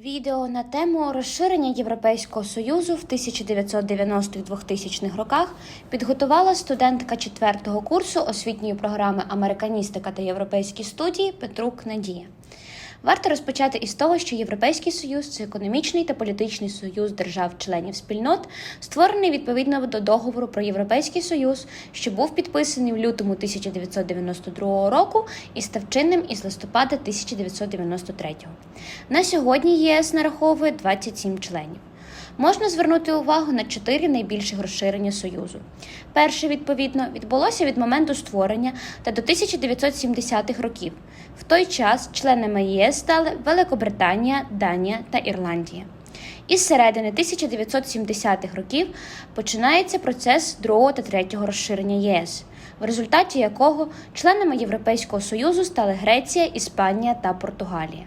Відео на тему розширення Європейського Союзу в 1990-2000 роках підготувала студентка 4-го курсу освітньої програми Американістика та європейські студії Петрук Надія. Варто розпочати із того, що Європейський Союз це економічний та політичний союз держав-членів спільнот, створений відповідно до договору про Європейський Союз, що був підписаний в лютому 1992 року і став чинним із листопада 1993. На сьогодні ЄС нараховує 27 членів. Можна звернути увагу на чотири найбільших розширення Союзу. Перше, відповідно, відбулося від моменту створення та до 1970-х років. В той час членами ЄС стали Великобританія, Данія та Ірландія. Із середини 1970-х років починається процес другого та третього розширення ЄС, в результаті якого членами Європейського Союзу стали Греція, Іспанія та Португалія.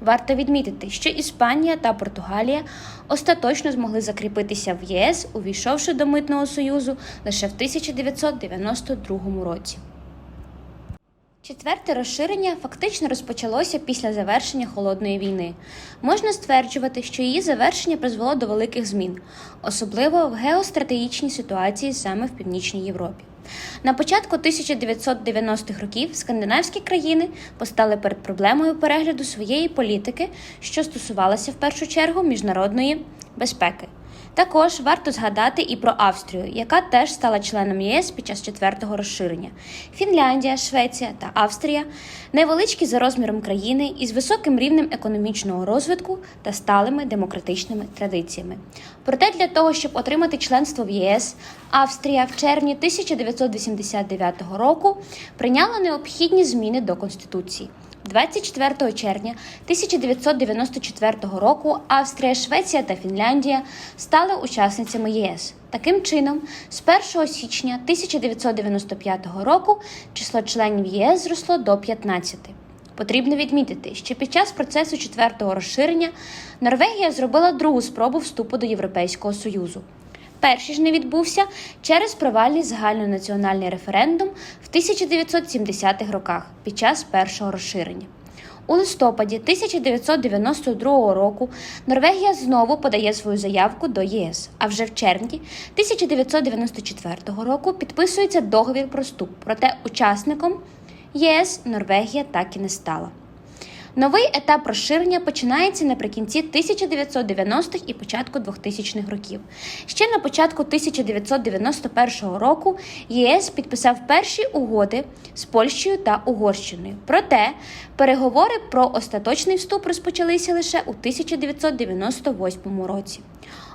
Варто відмітити, що Іспанія та Португалія остаточно змогли закріпитися в ЄС, увійшовши до Митного Союзу лише в 1992 році. Четверте розширення фактично розпочалося після завершення холодної війни. Можна стверджувати, що її завершення призвело до великих змін, особливо в геостратегічній ситуації саме в Північній Європі. На початку 1990-х років скандинавські країни постали перед проблемою перегляду своєї політики, що стосувалася в першу чергу міжнародної безпеки. Також варто згадати і про Австрію, яка теж стала членом ЄС під час четвертого розширення. Фінляндія, Швеція та Австрія невеличкі за розміром країни із високим рівнем економічного розвитку та сталими демократичними традиціями. Проте для того, щоб отримати членство в ЄС, Австрія в червні 1989 року прийняла необхідні зміни до Конституції. 24 червня 1994 року Австрія, Швеція та Фінляндія стали учасницями ЄС. Таким чином, з 1 січня 1995 року число членів ЄС зросло до 15. Потрібно відмітити, що під час процесу четвертого розширення Норвегія зробила другу спробу вступу до Європейського Союзу. Перший ж не відбувся через провальний загальнонаціональний референдум в 1970-х роках під час першого розширення. У листопаді 1992 року Норвегія знову подає свою заявку до ЄС, а вже в червні 1994 року підписується договір про вступ. Проте учасником ЄС Норвегія так і не стала. Новий етап розширення починається наприкінці 1990-х і початку 2000-х років. Ще на початку 1991 року ЄС підписав перші угоди з Польщею та Угорщиною. Проте переговори про остаточний вступ розпочалися лише у 1998 році.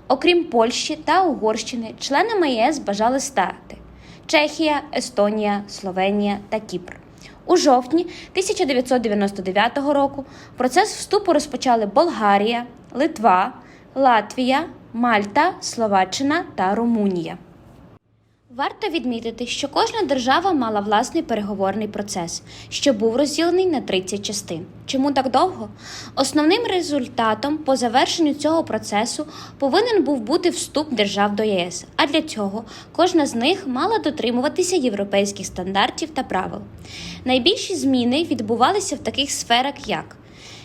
Окрім Польщі та Угорщини, членами ЄС бажали стати Чехія, Естонія, Словенія та Кіпр. У жовтні 1999 року процес вступу розпочали Болгарія, Литва, Латвія, Мальта, Словаччина та Румунія. Варто відмітити, що кожна держава мала власний переговорний процес, що був розділений на 30 частин. Чому так довго? Основним результатом по завершенню цього процесу повинен був бути вступ держав до ЄС, а для цього кожна з них мала дотримуватися європейських стандартів та правил. Найбільші зміни відбувалися в таких сферах, як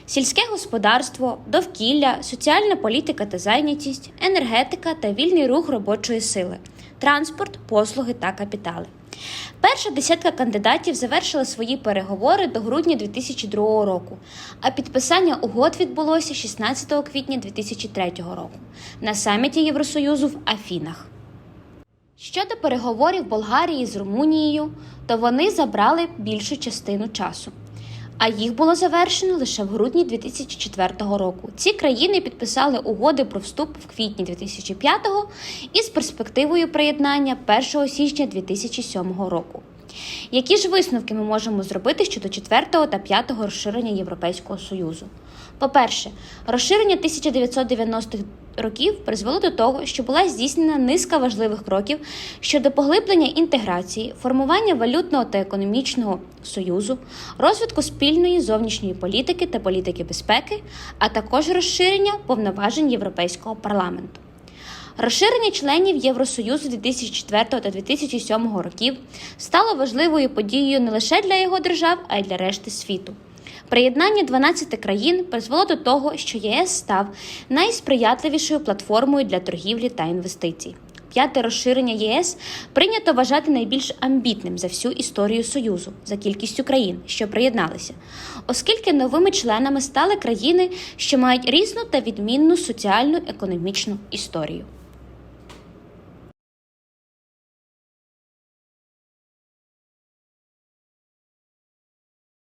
Сільське господарство, довкілля, соціальна політика та зайнятість, енергетика та вільний рух робочої сили, транспорт, послуги та капітали. Перша десятка кандидатів завершила свої переговори до грудня 2002 року, а підписання угод відбулося 16 квітня 2003 року на саміті Євросоюзу в Афінах. Щодо переговорів Болгарії з Румунією, то вони забрали більшу частину часу. А їх було завершено лише в грудні 2004 року. Ці країни підписали угоди про вступ в квітні 2005 із перспективою приєднання 1 січня 2007 року. Які ж висновки ми можемо зробити щодо 4 та 5 розширення Європейського Союзу? По-перше, розширення 1990-х років призвело до того, що була здійснена низка важливих кроків щодо поглиблення інтеграції, формування валютного та економічного союзу, розвитку спільної зовнішньої політики та політики безпеки, а також розширення повноважень Європейського парламенту. Розширення членів Євросоюзу 2004 та 2007 років стало важливою подією не лише для його держав, а й для решти світу. Приєднання 12 країн призвело до того, що ЄС став найсприятливішою платформою для торгівлі та інвестицій. П'яте розширення ЄС прийнято вважати найбільш амбітним за всю історію Союзу за кількістю країн, що приєдналися, оскільки новими членами стали країни, що мають різну та відмінну соціальну економічну історію.